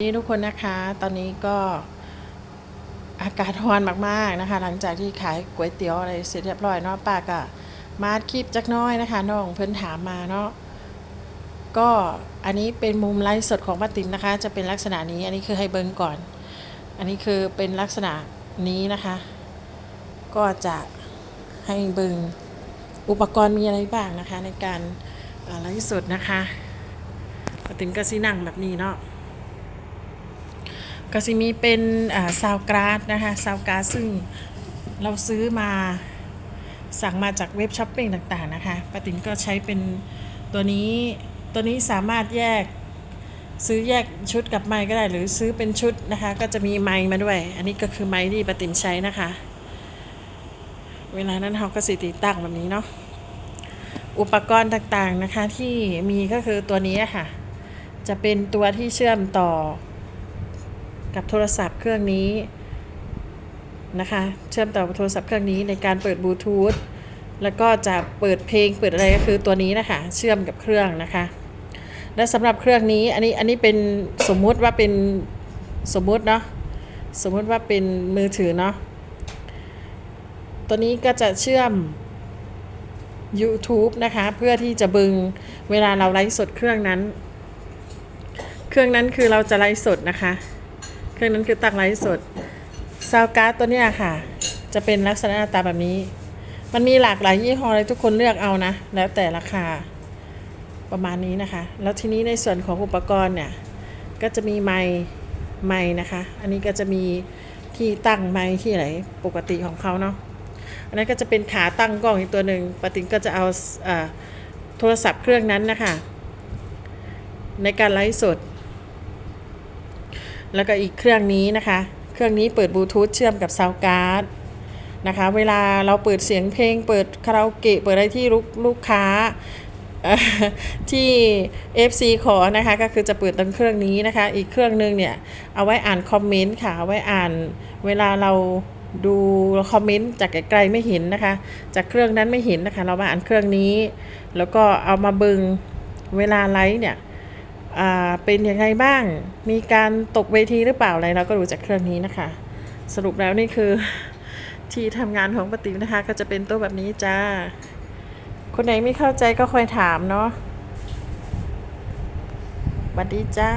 นี่ทุกคนนะคะตอนนี้ก็อากาศร้อนมากๆนะคะ หลังจากที่ขายก๋วยเตี๋ยวอะไรเสร็จเรียบร้อยเนาะป้าก็มาอัดคลิปจักน้อยนะคะน้องเพิ่นถามมาเนาะก็อันนี้เป็นมุมไลฟ์สดของป้าติ๋มนะคะ จะเป็นลักษณะนี้อันนี้คือให้เบิ่งก่อน อันนี้คือเป็นลักษณะนี้นะคะ ก็จะให้เบิ่งอุปกรณ์มีอะไรบ้างนะคะ ในการไลฟ์สดนะคะป้าติ๋มก็สินั่งแบบนี้เนาะ ก็จะมีเป็นซาวกราสนะคะซาวกราสซึ่งเราซื้อมาสั่งมาจากเว็บช้อปปิ้งต่างๆนะคะปาตินก็ใช้เป็นตัวนี้ตัวนี้สามารถแยกซื้อแยกชุดกับไม้ก็ได้หรือซื้อเป็นชุดนะคะ ก็จะมีไม้มาด้วย อันนี้ก็คือไม้ที่ปาตินใช้นะคะ เวลานั้นเราก็สิติตั้งแบบนี้เนาะอุปกรณ์ต่างๆนะคะที่มีก็คือตัวนี้ค่ะ จะเป็นตัวที่เชื่อมต่อ กับโทรศัพท์เครื่องนี้นะคะ เชื่อมต่อโทรศัพท์เครื่องนี้ในการเปิดบลูทูธแล้วก็จะเปิดเพลงเปิดอะไรก็คือตัวนี้นะคะ เชื่อมกับเครื่องนะคะ และสำหรับเครื่องนี้อันนี้อันนี้เป็นสมมุติว่าเป็นสมมุติเนาะสมมุติว่าเป็นมือถือเนาะตัวนี้ก็จะเชื่อม YouTube นะคะ เพื่อที่จะบึงเวลาเราไลฟ์สดเครื่องนั้น เครื่องนั้นคือเราจะไลฟ์สดนะคะ เครื่องนั้นคือตั้งไลฟ์สดซาวการ์ดตัวเนี้ยค่ะ จะเป็นลักษณะหน้าตาแบบนี้ มันมีหลากหลายยี่ห้อเลยทุกคนเลือกเอานะ แล้วแต่ราคาประมาณนี้นะคะ แล้วทีนี้ในส่วนของอุปกรณ์เนี่ย ก็จะมีไม้ไม้นะคะ อันนี้ก็จะมีที่ตั้งไม้ที่ไหนปกติของเขาเนาะอันนั้นก็จะเป็นขาตั้งกล้องอีกตัวหนึ่งปาตินก็จะเอาอโทรศัพท์เครื่องนั้นนะคะ ในการไลฟ์สด แล้วก็อีกเครื่องนี้นะคะ เครื่องนี้เปิดบลูทูธเชื่อมกับซาวการ์ดนะคะ เวลาเราเปิดเสียงเพลง เปิดคาราโอเกะเปิดอะไรที่ลูกลูกค้าเอ่อที่ FC ขอนะคะก็คือจะเปิดตรงเครื่องนี้นะคะ อีกเครื่องหนึงเนี่ยเอาไว้อ่านคอมเมนต์ค่ะเอาไว้อ่านเวลาเราดูคอมเมนต์จากไกลๆไม่เห็นนะคะ จากเครื่องนั้นไม่เห็นนะคะ เรามาอ่านเครื่องนี้ แล้วก็เอามาบิงเวลาไลฟ์เนี่ย เป็นยังไงบ้าง มีการตกเวทีหรือเปล่าอะไรเราก็ดูจากเครื่องนี้นะคะ สรุปแล้วนี่คือที่ทำงานของปฏิมนะคะ ก็จะเป็นโต๊ะแบบนี้จ้า คนไหนไม่เข้าใจก็คอยถามเนาะสวัสดีจ้า